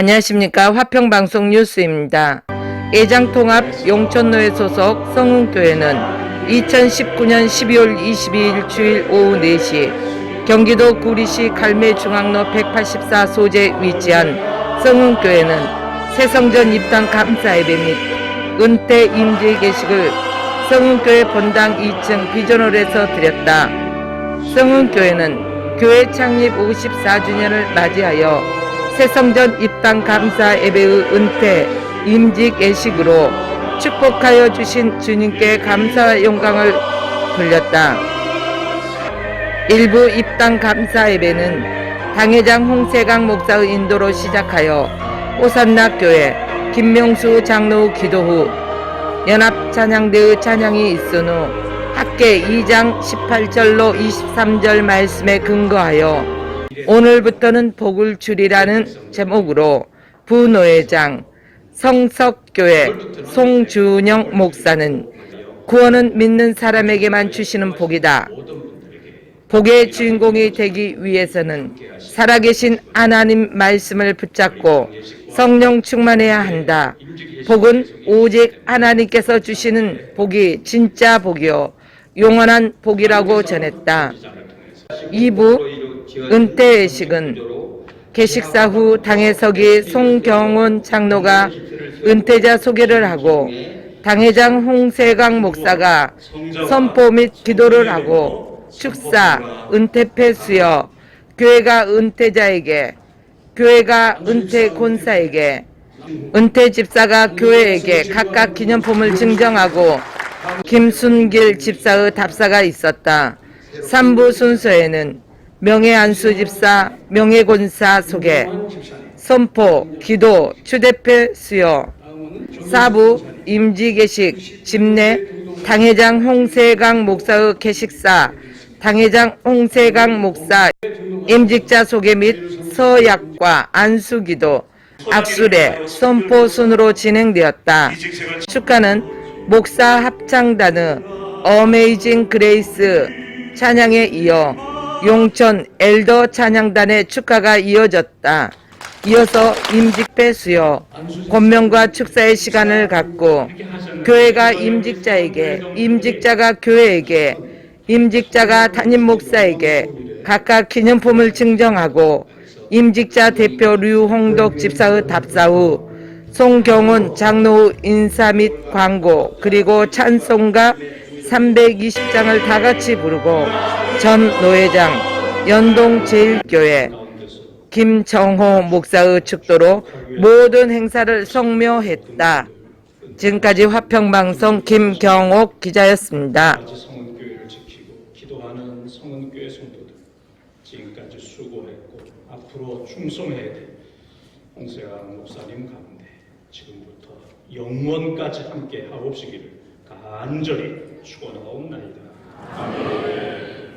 안녕하십니까 화평방송 뉴스입니다. 애장통합 용천노회 소속 성흥교회는 2019년 12월 22일 주일 오후 4시 경기도 구리시 갈매중앙로 184 소재 위치한 성흥교회는 새성전 입당 감사 예배 및 은퇴 임재 계식을 성흥교회 본당 2층 비전홀에서 드렸다. 성흥교회는 교회 창립 54주년을 맞이하여 새성전 입당 감사 예배의 은퇴 임직 예식으로 축복하여 주신 주님께 감사와 영광을 돌렸다. 일부 입당 감사 예배는 당회장 홍세강 목사의 인도로 시작하여 오산나 교회 김명수 장로 기도 후 연합 찬양대의 찬양이 있은 후 학계 2장 18절로 23절 말씀에 근거하여 오늘부터는 복을 주리라는 제목으로 부노회장 성석교회 송준영 목사는 구원은 믿는 사람에게만 주시는 복이다. 복의 주인공이 되기 위해서는 살아계신 하나님 말씀을 붙잡고 성령 충만해야 한다. 복은 오직 하나님께서 주시는 복이 진짜 복이요. 영원한 복이라고 전했다. 2부 은퇴식은 개식사 후 서기 송경원 장로가 은퇴자 소개를 하고 당회장 홍세강 목사가 선포 및 기도를 하고 축사, 은퇴패 수여, 교회가 은퇴자에게, 교회가 은퇴 권사에게, 은퇴 집사가 교회에게 각각 기념품을 증정하고 김순길 집사의 답사가 있었다. 3부 순서에는 명예안수 집사, 명예권사 소개, 선포, 기도, 추대표 수요, 4부 임지개식, 집내, 당회장 홍세강 목사의 개식사, 당회장 홍세강 목사 임직자 소개 및 서약과 안수기도, 악수례, 선포 순으로 진행되었다. 축하는 목사 합창단의 어메이징 그레이스 찬양에 이어 용천 엘더 찬양단의 축하가 이어졌다. 이어서 임직배 수요, 권명과 축사의 시간을 갖고 교회가 임직자에게, 임직자가 교회에게, 임직자가 담임 목사에게 각각 기념품을 증정하고 임직자 대표 류홍덕 집사의 답사 후 송경훈 장로 인사 및 광고 그리고 찬송가 320장을 다 같이 부르고 전 노회장 연동 제일교회 김정호 목사의 축도로 모든 행사를 성묘했다. 지금까지 화평방송 김경옥 기자였습니다. 영원까지 함께 하옵시기를 간절히 축원하옵나이다. 아멘.